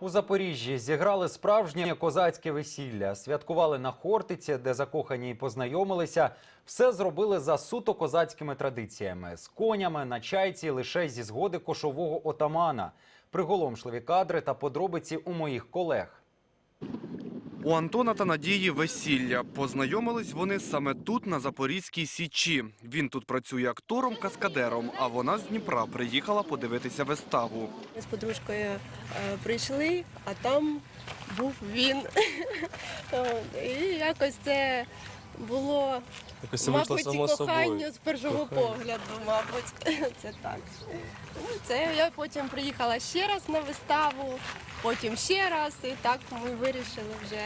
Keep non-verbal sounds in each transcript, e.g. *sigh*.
У Запоріжжі зіграли справжнє козацьке весілля. Святкували на Хортиці, де закохані і познайомилися. Все зробили за суто козацькими традиціями з конями на чайці лише зі згоди кошового отамана. Приголомшливі кадри та подробиці у моїх колег. У Антона та Надії весілля. Познайомились вони саме тут, на Запорізькій Січі. Він тут працює актором-каскадером, а вона з Дніпра приїхала подивитися виставу. Ми з подружкою е, прийшли, а там був він. *laughs* І якось це було, Якось мабуть, само кохання собою. з першого погляду, мабуть. *laughs* Це так. Ну, Це я потім приїхала ще раз на виставу, потім ще раз, і так ми вирішили вже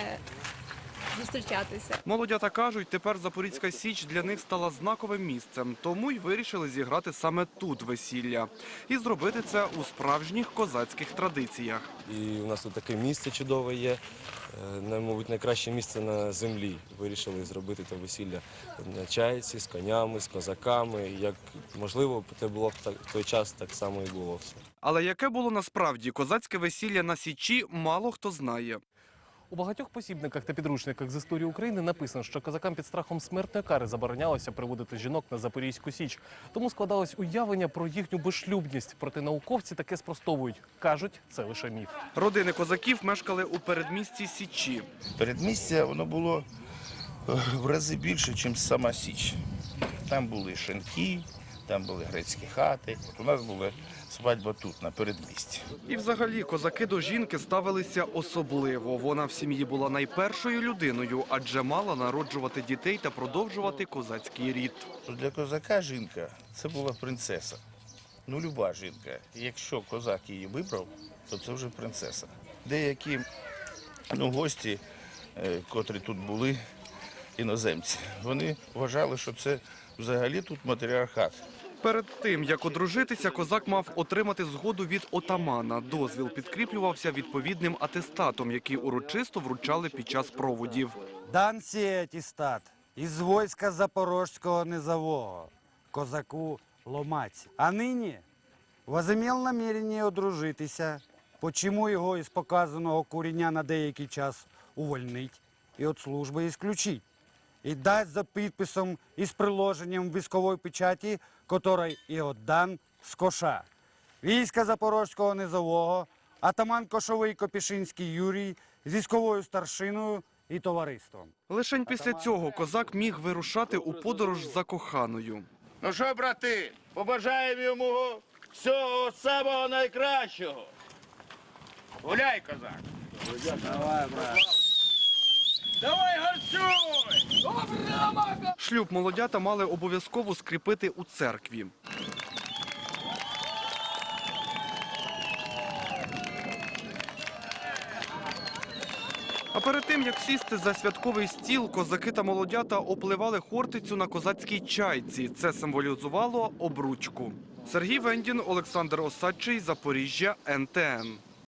зустрічатися. Молодята кажуть, тепер Запорізька Січ для них стала знаковим місцем, тому й вирішили зіграти саме тут весілля. І зробити це у справжніх козацьких традиціях. І у нас тут таке місце чудове є. Е, Мабуть, найкраще місце на землі. Вирішили зробити те весілля на чайці, з конями, з козаками. Як можливо, це було б так- в той час так само і було все. Але яке було насправді козацьке весілля на Січі, мало хто знає. У багатьох посібниках та підручниках з історії України написано, що козакам під страхом смертної кари заборонялося приводити жінок на Запорізьку Січ. Тому складалось уявлення про їхню безшлюбність. Проте науковці таке спростовують. Кажуть, це лише міф. Родини козаків мешкали у передмісті Січі. Передмістя воно було е, в рази більше, ніж сама Січ. Там були шинки, там були грецькі хати. От у нас була свадьба тут, на передмісті. І взагалі козаки до жінки ставилися особливо. Вона в сім'ї була найпершою людиною, адже мала народжувати дітей та продовжувати козацький рід. Для козака жінка це була принцеса. Ну, люба жінка. Якщо козак її вибрав, то це вже принцеса. Деякі ну, гості, е, котрі тут були, іноземці, вони вважали, що це взагалі тут матріархат. Перед тим як одружитися, козак мав отримати згоду від отамана. Дозвіл підкріплювався відповідним атестатом, який урочисто вручали під час проводів. Дан сей аттестат із войска Запорожського низового, козаку Ломаці. А нині возимел намірення одружитися, почему його із показаного куріння на деякий час увольнить і від служби ісключить. І дать за підписом із приложенням військової печаті, котрий і отдан з коша. Війська Запорозького низового, атаман Кошовий Копішинський Юрій з військовою старшиною і товариством. Лишень після цього козак міг вирушати у подорож за коханою. Ну що, брати, побажаємо йому всього самого найкращого. Гуляй, козак. Давай, брат. Давай, гарцюй! Шлюб молодята мали обов'язково скріпити у церкві. А перед тим, як сісти за святковий стіл, козаки та молодята опливали хортицю на козацькій чайці. Це символізувало обручку. Сергій Вендін, Олександр Осадчий, Запоріжжя, НТН.